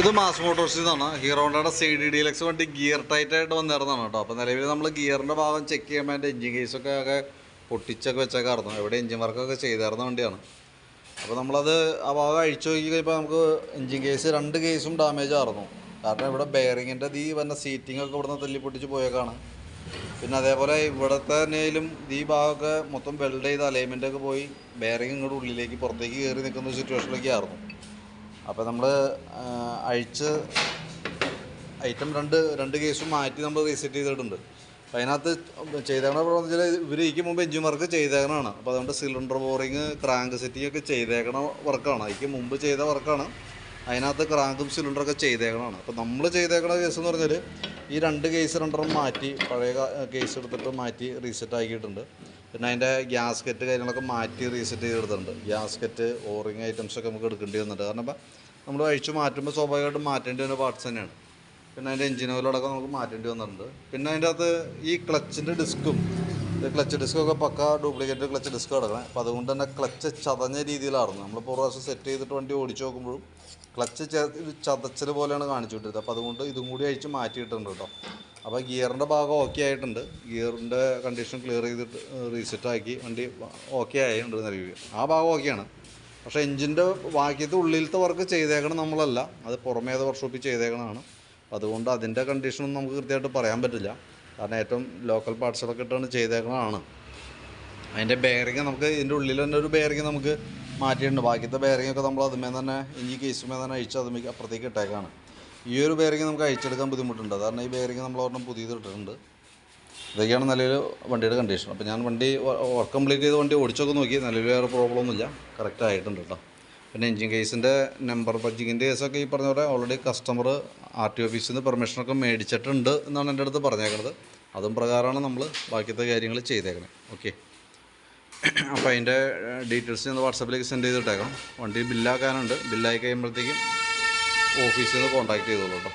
ഇത് മാസ് മോട്ടോഴ്സിൽ നിന്നാണ് ഹീറോണ്ടയുടെ സി ഡി ഡി എക്സ് വണ്ടി ഗിയർ ടൈറ്റ് ആയിട്ട് വന്നിരുന്നതാണ് കേട്ടോ. അപ്പോൾ നിലവിൽ നമ്മൾ ഗിയറിന്റെ ഭാഗം ചെക്ക് ചെയ്യുമ്പോൾ അതിന്റെ എഞ്ചിൻ കേസൊക്കെ ആകെ പൊട്ടിച്ചൊക്കെ വെച്ചേക്കായിരുന്നു. എവിടെ എഞ്ചിൻ വർക്കൊക്കെ ചെയ്തായിരുന്ന വണ്ടിയാണ്. അപ്പോൾ നമ്മളത് ആ ഭാഗം അഴിച്ചു നോക്കി കഴിയുമ്പോൾ നമുക്ക് എഞ്ചിൻ കേസ് രണ്ട് കേസും ഡാമേജ് ആയിരുന്നു. കാരണം ഇവിടെ ബെയറിങ്ങിന്റെ ഈ വന്ന സീറ്റിംഗ് ഒക്കെ ഇവിടുന്ന് തല്ലി പൊട്ടിച്ച് പോയേക്കാണ്. പിന്നെ അതേപോലെ ഇവിടുത്തെ തന്നെയും ഈ ഭാഗമൊക്കെ മൊത്തം വെൽഡ് ചെയ്ത് അലൈൻമെന്റ് ഒക്കെ പോയി. ബെയറിങ് ഇങ്ങോട്ട് ഉള്ളിലേക്ക് പുറത്തേക്ക് കയറി നിൽക്കുന്ന സിറ്റുവേഷനിലൊക്കെ ആയിരുന്നു അപ്പോൾ നമ്മൾ അഴിച്ച് ഐറ്റം രണ്ട് രണ്ട് കേസും മാറ്റി നമ്മൾ റീസെറ്റ് ചെയ്തിട്ടുണ്ട് അപ്പോൾ അതിനകത്ത് ചെയ്തേക്കണ പ്രവർത്തനം വെച്ചാൽ ഇവർ ഇതിക്ക് മുമ്പ് എഞ്ചിൻ വർക്ക് ചെയ്തേക്കണതാണ്. അപ്പോൾ അതുകൊണ്ട് സിലിണ്ടർ ബോറിങ് ക്രാങ്ക് സെറ്റിംഗ് ഒക്കെ ചെയ്തേക്കണ വർക്കാണ് അതിക്ക് മുമ്പ് ചെയ്ത വർക്കാണ് അതിനകത്ത് ക്രാങ്കും സിലിണ്ടറൊക്കെ ചെയ്തേക്കണമാണ് അപ്പോൾ നമ്മൾ ചെയ്തേക്കണ കേസ് എന്ന് പറഞ്ഞാൽ ഈ രണ്ട് കേസ് രണ്ടെണ്ണം മാറ്റി പഴയ കേസ് എടുത്തിട്ട് മാറ്റി റീസെറ്റ് ആക്കിയിട്ടുണ്ട്. പിന്നെ അതിന്റെ ഗ്യാസ്കറ്റ് കാര്യങ്ങളൊക്കെ മാറ്റി റീസെറ്റ് ചെയ്തെടുത്തിട്ടുണ്ട് ഗ്യാസ്കറ്റ് ഓറിങ് ഐറ്റംസൊക്കെ നമുക്ക് എടുക്കേണ്ടി വന്നിട്ടുണ്ട്. കാരണം ഇപ്പം നമ്മൾ അഴിച്ചു മാറ്റുമ്പോൾ സ്വാഭാവികമായിട്ടും മാറ്റേണ്ടി വരുന്ന പാർട്സ് തന്നെയാണ്. പിന്നെ അതിന്റെ എഞ്ചിൻ നമുക്ക് മാറ്റേണ്ടി വന്നിട്ടുണ്ട്. പിന്നെ അതിന്റെ അകത്ത് ഈ ക്ലച്ചിന്റെ ഡിസ്ക്കും ക്ലച്ച് ഡിസ്കൊക്കെ പക്ക ഡ്യൂപ്ലിക്കേറ്റ് ക്ലച്ച് ഡിസ്ക് കിടക്കണേ. അപ്പോൾ അതുകൊണ്ട് തന്നെ ക്ലച്ച് ചതഞ്ഞ രീതിയിലായിരുന്നു. നമ്മൾ പ്രാവശ്യം സെറ്റ് ചെയ്തിട്ട് വണ്ടി ഓടിച്ചു നോക്കുമ്പോഴും ക്ലച്ച് ചതച്ചൽ പോലെയാണ് കാണിച്ചു വിട്ടിരുന്നത് അപ്പോൾ അതുകൊണ്ട് ഇതും കൂടി അഴിച്ച് മാറ്റിയിട്ടുണ്ട് കേട്ടോ. അപ്പോൾ ഗിയറിന്റെ ഭാഗം ഓക്കെ ആയിട്ടുണ്ട്. ഗിയറിന്റെ കണ്ടീഷൻ ക്ലിയർ ചെയ്തിട്ട് റീസെറ്റാക്കി വണ്ടി ഓക്കെ ആയിട്ടുണ്ട് നിലവിൽ ആ ഭാഗം ഓക്കെയാണ് പക്ഷേ എഞ്ചിന്റെ ബാക്കിയത്തെ ഉള്ളിലത്തെ വർക്ക് ചെയ്തേക്കണം നമ്മളല്ല. അത് പുറമേത് വർക്ക്ഷോപ്പിൽ ചെയ്തേക്കണതാണ്. അതുകൊണ്ട് അതിന്റെ കണ്ടീഷനൊന്നും നമുക്ക് കൃത്യമായിട്ട് പറയാൻ പറ്റില്ല. കാരണം ഏറ്റവും ലോക്കൽ പാർട്സുകളൊക്കെ ഇട്ടാണ് ചെയ്തേക്കണതാണ് അതിന്റെ ബെയറിങ് നമുക്ക് ഇതിന്റെ ഉള്ളിൽ തന്നെ ഒരു ബെയറിങ് നമുക്ക് മാറ്റിയിട്ടുണ്ട്. ബാക്കിയത്തെ ബെയറിങ്ങൊക്കെ നമ്മൾ അതുമേ തന്നെ ഇഞ്ചി കേസുമേ തന്നെ അഴിച്ച് അതുമേ അപ്പുറത്തേക്ക് ഇട്ടേക്കാണ്. ഈ ഒരു ബെയറിങ് നമുക്ക് അഴിച്ചെടുക്കാൻ ബുദ്ധിമുട്ടുണ്ട്. കാരണം ഈ ബെയറിങ് നമ്മൾ ഒരെണ്ണം പുതിയത് ഇട്ടിട്ടുണ്ട്. ഇതൊക്കെയാണ് നിലവിൽ വണ്ടിയുടെ കണ്ടീഷൻ അപ്പോൾ ഞാൻ വണ്ടി വർക്ക് കംപ്ലീറ്റ് ചെയ്ത് വണ്ടി ഓടിച്ചൊക്കെ നോക്കി. നിലവിൽ വേറെ പ്രോബ്ലം ഒന്നുമില്ല. കറക്റ്റ് ആയിട്ടുണ്ട് കേട്ടോ പിന്നെ എഞ്ചിൻ കേസിന്റെ നമ്പർ പഞ്ചിങ്ങിന്റെ കേസൊക്കെ ഈ പറഞ്ഞ പോലെ ഓൾറെഡി കസ്റ്റമർ ആർ ടി ഓഫീസിൽ നിന്ന് പെർമിഷനൊക്കെ മേടിച്ചിട്ടുണ്ട് എന്നാണ് എന്റെ അടുത്ത് പറഞ്ഞേക്കണത്. അതും പ്രകാരമാണ് നമ്മൾ ബാക്കിയത്തെ കാര്യങ്ങൾ ചെയ്തേക്കണേ. ഓക്കെ അപ്പോൾ അതിന്റെ ഡീറ്റെയിൽസ് ഞാൻ വാട്സപ്പിലേക്ക് സെൻഡ് ചെയ്തിട്ടേക്കാം. വണ്ടി ബില്ലാക്കാനുണ്ട് ബില്ലായി കഴിയുമ്പോഴത്തേക്കും ഓഫീസിൽ നിന്ന് കോൺടാക്ട് ചെയ്തോളൂ കേട്ടോ.